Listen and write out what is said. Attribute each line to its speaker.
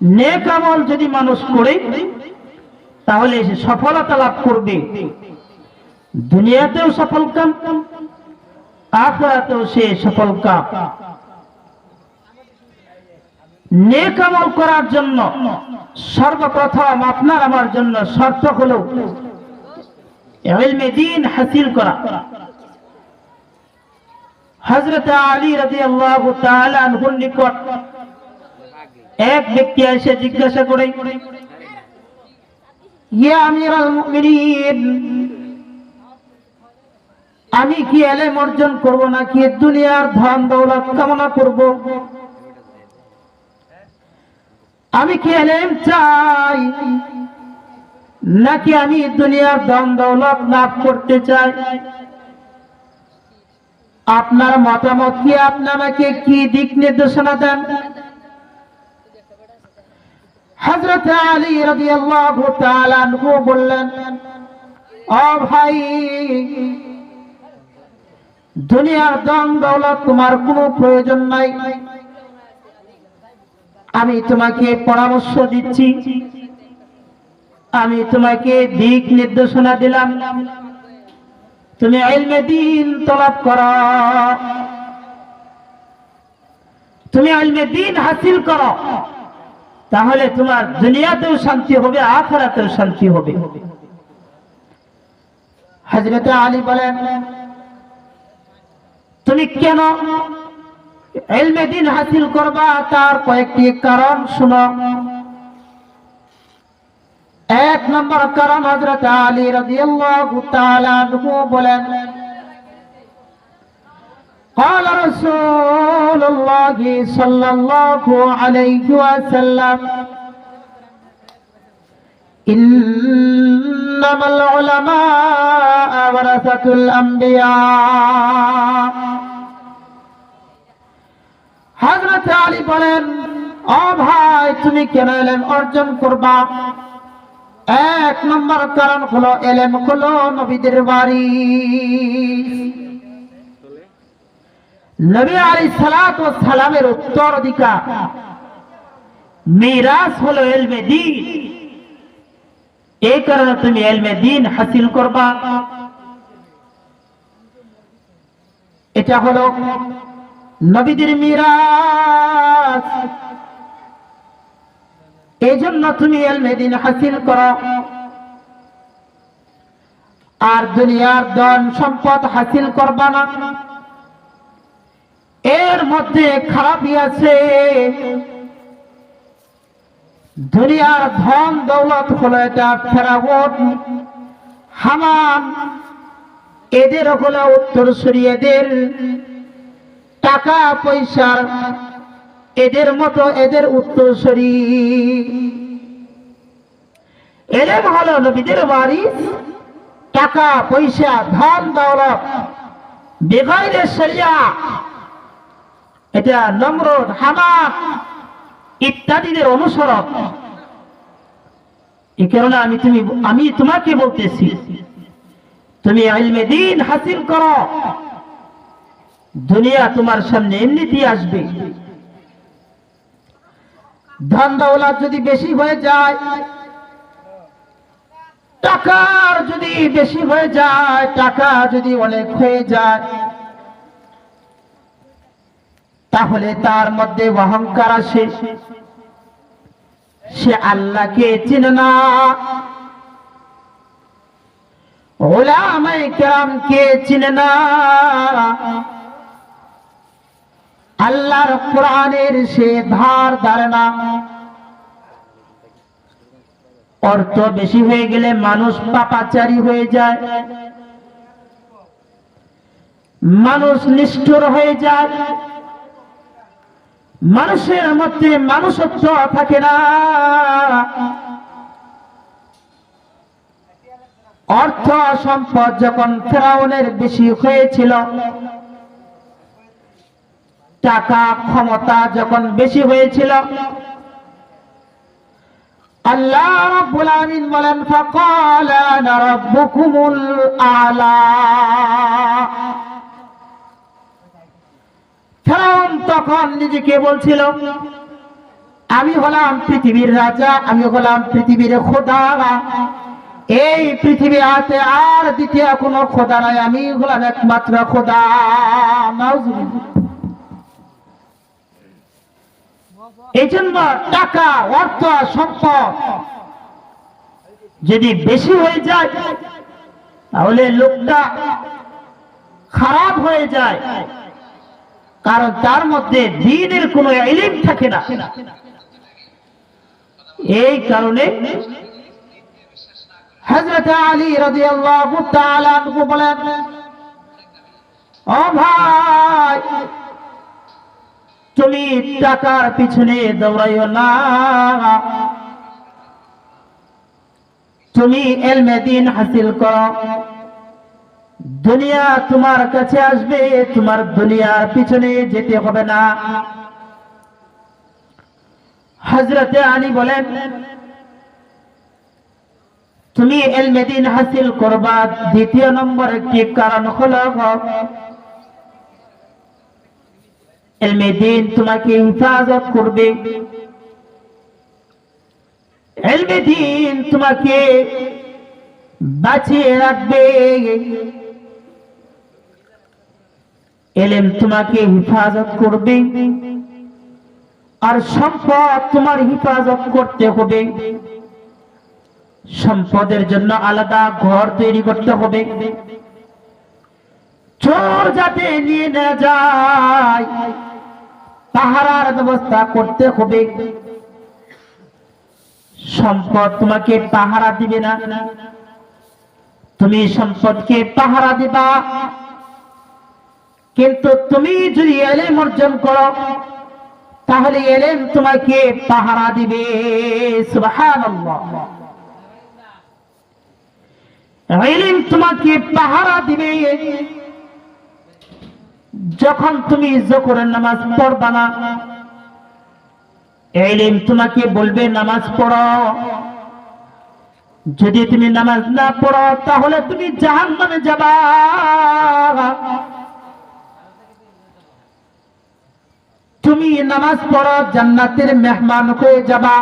Speaker 1: নেক আমল যদি মানুষ করে, তাহলে সে সফলতা লাভ করবে। দুনিয়াতেও সফল কাম, আখরাতেও সে সফল কাম। নেক আমল করার জন্য সর্বপ্রথম আপনার আমার জন্য শর্ত হলো দিন হাসিল করা। হযরত আলী তাআলা আনহুর নিকট এক ব্যক্তি এসে জিজ্ঞাসা করে আমি কি এলেম অর্জন করব নাকি দুনিয়ার ধন দৌলত কামনা করব? আমি কি এলেম চাই নাকি আমি দুনিয়ার ধন দৌলত লাভ করতে চাই? আপনার মতামত কি? আপনি আমাকে কি দিক নির্দেশনা দেন? হযরত আলী তাআলা আনহু বললেন, ও ভাই, দুনিয়ার ধন দৌলত তোমার কোনো প্রয়োজন নাই। আমি তোমাকে পরামর্শ দিচ্ছি। আমি তোমাকে দিক নির্দেশনা দিলাম। তুমি ইলমে দিন তলব করো। তুমি ইলমে দিন হাসিল করো। তাহলে তোমার দুনিয়াতেও শান্তি হবে, আখরাতেও শান্তি হবে। হযরত আলী বলেন, তুমি কেন ইলমে দিন হাসিল করবা? তার কয়েকটি কারণ শুনো। এক নম্বর কারণ হযরত আলী রাদিয়াল্লাহু তাআলা বলেন قال رسول الله صلى الله عليه وسلم إنما العلماء ورثة الأنبياء হযরত আলী বলেন ও ভাই তুমি কেন এলেম অর্জন করবা এক নম্বর কারণ হলো এলেম হলো নবীদের বাড়ি নবী আলী সালাত ও সালামের উত্তরাধিকার। মিরাজ হলো এলমে দিন। এই কারণে তুমি এলমে দিন হাসিল করবা। এটা হলো নবীদের মিরাজ। এই জন্য তুমি এলমে দিন হাসিল করো। আর দুনিয়ার ধন সম্পদ হাসিল করবা না। এর মধ্যে খারাপই আছে। দুনিয়ার ধন দৌলত হলো এটা ফেরাবট হামান, এদের হলো উত্তরসূরি এদের। টাকা, পয়সার এদের মতো এদের উত্তরসূরি। এদের হলো নবীদের বাড়ি। টাকা, পয়সা, ধন দৌলত। বেগাইরে শরিয়া এটা নমরুদ হামাক ইত্যাদিদের অনুসরণ। এই কারণে আমি তুমি, আমি তোমাকে বলতেছি, তুমি ইলমে দিন হাসিল করো। দুনিয়া তোমার সামনে এমনিতেই আসবে। ধন দৌলত যদি বেশি হয়ে যায়, টাকার যদি বেশি হয়ে যায়, টাকা যদি অনেক হয়ে যায় তাহলে তার মধ্যে অহংকার আসে। সে আল্লাহকে চিনে না। আল্লাহর কোরআনের সে ধার ধারে না। অর্থ বেশি হয়ে গেলে মানুষ পাপাচারী হয়ে যায়। মানুষ নিষ্ঠুর হয়ে যায়। মানুষের মধ্যে মানুষত্ব থাকে না। অর্থ সম্পদ যখন ফেরাউনের বেশি হয়েছিল, টাকা ক্ষমতা যখন বেশি হয়েছিল, আল্লাহ বলেন, ফাকাল আলা। ফেরাউন তখন নিজেকে বলছিল, আমি হলাম পৃথিবীর রাজা আমি হলাম পৃথিবীর খোদা। এই পৃথিবী আছে আর দ্বিতীয় কোনো খোদা নাই, আমি হলাম একমাত্র খোদা। এই জন্য টাকা, অর্থ, সম্পদ যদি বেশি হয়ে যায়, তাহলে লোকটা খারাপ হয়ে যায়। কারণ তার মধ্যে দিনের কোনো থাকে না। এই কারণে হযরত আলী তাআলা আনহু বলেন, ও ভাই, তুমি টাকার পিছনে দৌড়াইও না। তুমি এলমে দিন হাসিল করো। দুনিয়া তোমার কাছে আসবে, তোমার দুনিয়ার পিছনে যেতে হবে না। হজরতে আলী বলেন, তুমি এলমে দিন হাসিল করবা। দ্বিতীয় নম্বর একটি কারণ হলো, এলমে দিন তোমাকে হিফাজত করবে। এলমে দিন তোমাকে বাঁচিয়ে রাখবে। এলেম তোমাকে হিফাজত করবে। আর সম্পদ তোমার হিফাজত করতে হবে। সম্পদের জন্য আলাদা ঘর তৈরি করতে হবে। চোর যাতে নিয়ে না যায়, পাহারার ব্যবস্থা করতে হবে। সম্পদ তোমাকে পাহারা দিবে না। তুমি সম্পদকে পাহারা দিবা। কিন্তু তুমি যদি এলেম অর্জন করো, তাহলে এলেম তোমাকে পাহারা দিবে। এলিম তোমাকে পাহারা দিবে। যখন তুমি জোকরের নামাজ পড়বা না, এলিম তোমাকে বলবে, নামাজ পড়ো। যদি তুমি নামাজ না পড়ো, তাহলে তুমি জাহান নামে যাবা। তুমি নামাজ পড়া জান্নাতের মেহমান হয়ে যাবা।